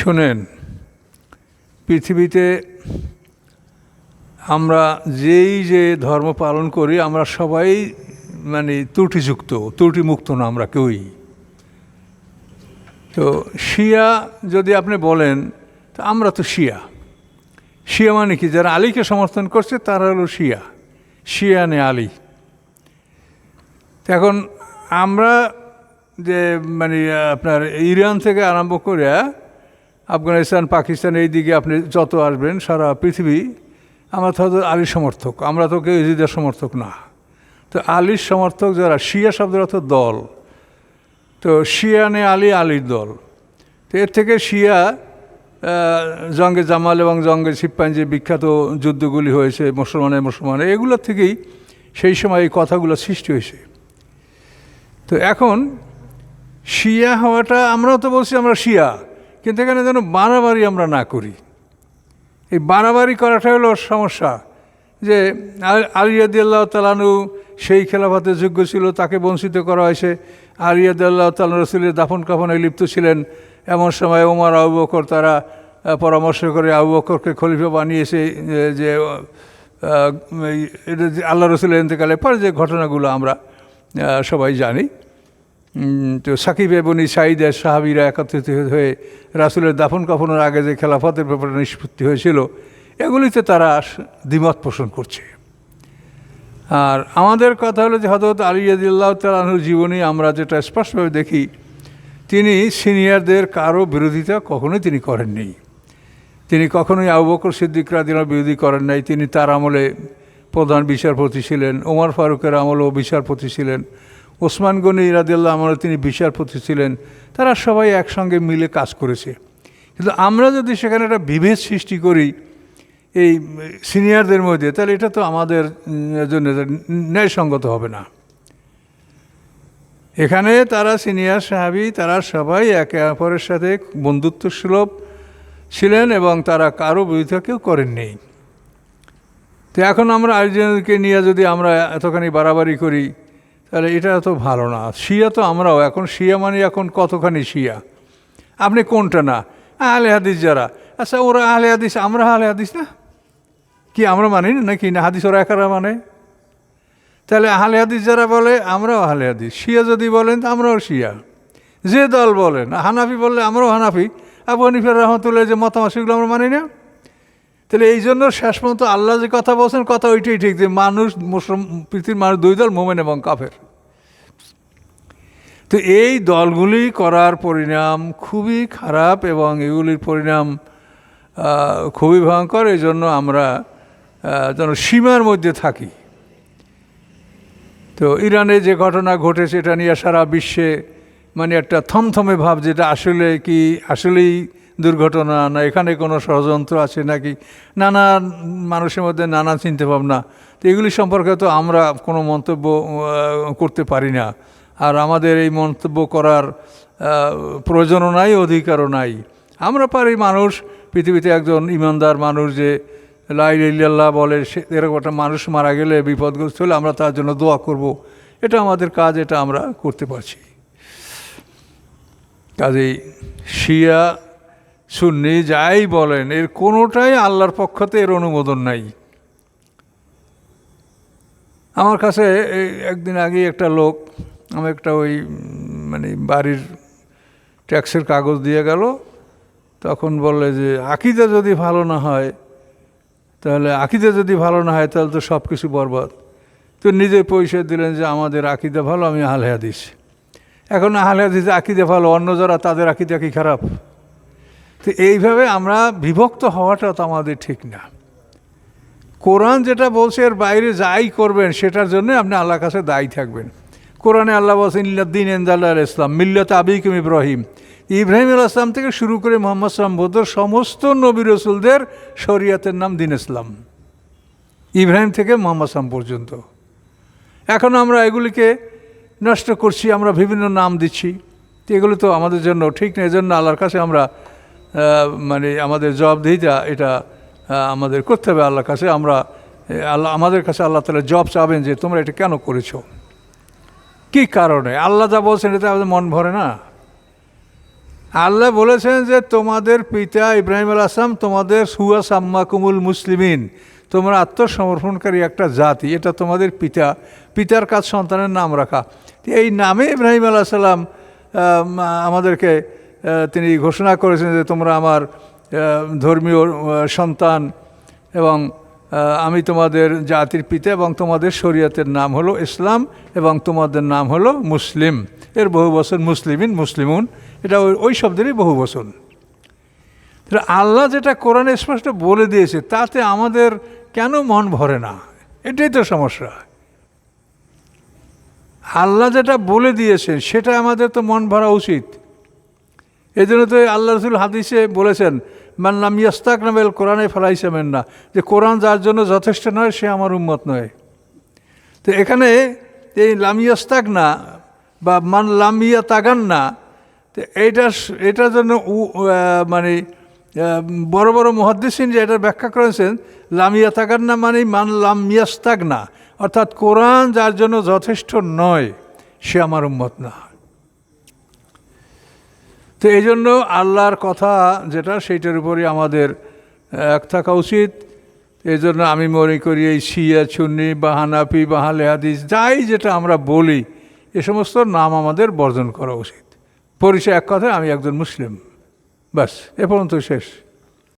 শোনেন, পৃথিবীতে আমরা যেই যে ধর্ম পালন করি, আমরা সবাই মানে ত্রুটিযুক্ত, ত্রুটিমুক্ত না আমরা কেউই। তো শিয়া যদি আপনি বলেন, তো আমরা তো শিয়া। শিয়া মানে কি? যারা আলীকে সমর্থন করছে, তারা হলো শিয়া। শিয়া নে আলী। এখন আমরা যে মানে আপনার ইরান থেকে আরম্ভ করে আফগানিস্তান, পাকিস্তান এই দিকে আপনি যত আসবেন, সারা পৃথিবী আমরা তো আলীর সমর্থক, আমরা তো কেউ ইজিদের সমর্থক না। তো আলীর সমর্থক যারা, শিয়া শব্দের অর্থ দল। তো শিয়া নে আলী, আলীর দল। তো এর থেকে শিয়া জঙ্গে জামাল এবং জঙ্গে সিপ্পাইন যে বিখ্যাত যুদ্ধগুলি হয়েছে, মুসলমানে মুসলমানে, এগুলোর থেকেই সেই সময় এই কথাগুলো সৃষ্টি হয়েছে। তো এখন, শিয়া হওয়াটা, আমরাও তো বলছি আমরা শিয়া। কিন্তু এখানে যেন বাড়াবাড়ি আমরা না করি। এই বাড়াবাড়ি করাটা হলো সমস্যা যে আলিয়াদিল্লাহ তালানু সেই খেলাফাতে যোগ্য ছিল, তাকে বঞ্চিত করা হয়েছে। আলিয়াদিল্লাহ তালান রসুলের দাফন কাফনে লিপ্ত ছিলেন। এমন সময় ওমর আবু বকর তারা পরামর্শ করে আবু বকরকে খলিফা বানিয়েছে যে- এটা আল্লাহ রসুলের ইন্তেকালের পরে যে ঘটনাগুলো আমরা সবাই জানি। তো সাকিব এবনি সাইদের সাহাবিরা একত্রিত হয়ে রাসুলের দাফন কাফনের আগে যে খেলাফতের ব্যাপারে নিষ্পত্তি হয়েছিল, এগুলিতে তারা দ্বিমত পোষণ করছে। আর আমাদের কথা হলো যে হজরত আলী আদিল্লাহ তালাহুর জীবনী আমরা যেটা স্পষ্টভাবে দেখি, তিনি সিনিয়রদের কারও বিরোধিতা কখনোই তিনি করেননি তিনি কখনোই আবু বকর সিদ্দিক রাদিনার বিরোধী করেন নাই। তিনি তার আমলে প্রধান বিচারপতি ছিলেন, ওমর ফারুকের আমলেও বিচারপতি ছিলেন। ওসমান গনি রাদিল্লাহ আমলে তিনি বিচারপতি ছিলেন, তারা সবাই একসঙ্গে মিলে কাজ করেছে। কিন্তু আমরা যদি সেখানে একটা বিভেদ সৃষ্টি করি, এই সিনিয়রদের মধ্যে, তাহলে এটা তো আমাদের জন্য ন্যায়সঙ্গত হবে না। এখানে তারা সিনিয়র সাহাবি, তারা সবাই একে অপরের সাথে বন্ধুত্ব সুলভ ছিলেন এবং তারা কারও বিরোধিতা কেউ করেননি। তো এখন আমরা আরেকজনকে নিয়ে যদি আমরা এতখানি বাড়াবাড়ি করি তাহলে এটা তো ভালো না। শিয়া তো আমরাও, এখন শিয়া মানে এখন কতখানি শিয়া? আপনি কোনটা না? আহলে হাদিস যারা। আচ্ছা ওরা আহলে হাদিস, আমরা আহলে হাদিস না? কি আমরা মানি না নাকি? না, হাদিস ওরা একারা মানে? তাহলে আহলে হাদিস যারা বলে, আমরাও আহলে হাদিস। শিয়া যদি বলেন, তো আমরাও শিয়া। যে দল বলেন, হানাফি বললে আমরাও হানাফি। আবু হানিফের রহমতুল্লাহ যে মতামত, সেগুলো আমরা মানি না? তাহলে এই জন্য শেষ পর্যন্ত আল্লাহ যে কথা বলছেন, কথা ওইটাই ঠিক যে মানুষ মুসলিম পৃথিবীর মানুষ দুই দল, মোমেন এবং কাফের। তো এই দলগুলি করার পরিণাম খুবই খারাপ এবং এগুলির পরিণাম খুবই ভয়ঙ্কর। এই জন্য আমরা যেন সীমার মধ্যে থাকি। তো ইরানে যে ঘটনা ঘটেছে, এটা নিয়ে সারা বিশ্বে মানে একটা থমথমে ভাব, যেটা আসলে কি, আসলেই দুর্ঘটনা, না এখানে কোনো ষড়যন্ত্র আছে নাকি? নানা মানুষের মধ্যে নানা চিন্তা ভাবনা তো এগুলি সম্পর্কে তো আমরা কোনো মন্তব্য করতে পারি না। আর আমাদের এই মন্তব্য করার প্রয়োজনও নাই, অধিকারও নাই। আমরা পারি মানুষ, পৃথিবীতে একজন ইমানদার মানুষ যে লাইল্লাহ বলে, সে এরকম একটা মানুষ মারা গেলে বিপদগ্রস্ত হলে আমরা তার জন্য দোয়া করব। এটা আমাদের কাজ, এটা আমরা করতে পারছি। কাজেই শিয়া সুন্নি যাই বলেন, এর কোনোটাই আল্লাহর পক্ষতে এর অনুমোদন নাই। আমার কাছে একদিন আগে একটা লোক, আমি একটা ওই মানে বাড়ির ট্যাক্সের কাগজ দিয়ে গেল, তখন বললে যে, আকিদা যদি ভালো না হয়, তাহলে আকিদা যদি ভালো না হয়, তাহলে তো সব কিছু বরবাদ। তো নিজে পয়সা দিলেন যে, আমাদের আকিদা ভালো, আমি আহলে হাদিস। এখন আহলে হাদিস আকিদা ভালো, অন্য যারা, তাদের আকিদা কি খারাপ? তো এইভাবে আমরা বিভক্ত হওয়াটা তো আমাদের ঠিক না। কোরআন যেটা বলছে, এর বাইরে যাই করবেন, সেটার জন্য আপনি আল্লাহর কাছে দায়ী থাকবেন। কোরআনে আল্লাহ বলছেন, ইল্লাদ্দিন এন্দাল্লাহ ইসলাম, মিল্লত আবিকুম ইব্রাহিম। ইব্রাহিম আল ইসলাম থেকে শুরু করে মোহাম্মদ সাল্লাম বদর সমস্ত নবী রসুলদের শরিয়াতের নাম দিন ইসলাম। ইব্রাহিম থেকে মোহাম্মদ সাল্লাম পর্যন্ত। এখন আমরা এগুলিকে নষ্ট করছি, আমরা বিভিন্ন নাম দিচ্ছি। এগুলো তো আমাদের জন্য ঠিক না, এজন্য আল্লাহর কাছে আমরা মানে আমাদের জবাবদিহিতা এটা আমাদের করতে হবে আল্লাহর কাছে। আমরা আল্লাহ, আমাদের কাছে আল্লাহ তালা জব চাবেন যে তোমরা এটা কেন করেছ? কী কারণে? আল্লাহ যা বলছেন এতে আমাদের মন ভরে না। আল্লাহ বলেছেন যে তোমাদের পিতা ইব্রাহিম আল আসলাম তোমাদের সুয়া সাম্মা কুমুল মুসলিমিন, তোমরা আত্মসমর্পণকারী একটা জাতি। এটা তোমাদের পিতা, পিতার কাজ সন্তানের নাম রাখা। এই নামে ইব্রাহিম আলাহ সাল্লাম আমাদেরকে তিনি ঘোষণা করেছেন যে তোমরা আমার ধর্মীয় সন্তান এবং আমি তোমাদের জাতির পিতা এবং তোমাদের শরীয়তের নাম হলো ইসলাম এবং তোমাদের নাম হলো মুসলিম। এর বহু বছর মুসলিমিন, মুসলিমুন। এটা ওই ওই শব্দেরই বহু বছর। আল্লাহ যেটা কোরআনে স্পষ্ট বলে দিয়েছে, তাতে আমাদের কেন মন ভরে না? এটাই তো সমস্যা। আল্লাহ যেটা বলে দিয়েছে সেটা আমাদের তো মন ভরা উচিত। এই জন্য তো আল্লাহ রসুল হাদিসে বলেছেন মান্নাম ইয়াস্তাক নামেল কোরআনে ফেলাইছেন না। যে কোরআন যার জন্য যথেষ্ট নয়, সে আমার উন্মত নয়। তো এখানে এই লামিয়াস্তাক না বা মান লামিয়া তাগান না, তো এইটা এটার জন্য মানে বড় বড় মহাদ্দেশিন যে এটা ব্যাখ্যা করেছেন লামিয়া তাগান না মানে মান লামিয়াস্তাক না। অর্থাৎ কোরআন যার জন্য যথেষ্ট নয়, সে আমার উন্মত না। তো এই জন্য আল্লাহর কথা যেটা, সেইটার উপরই আমাদের এক থাকা উচিত। এই জন্য আমি মনে করি এই শিয়া চুন্নি বা হানাপি বা হালে হাদিস, যাই যেটা আমরা বলি, এ সমস্ত নাম আমাদের বর্জন করা উচিত। পরিচয় এক কথায়, আমি একজন মুসলিম। ব্যাস, এ পর্যন্ত শেষ।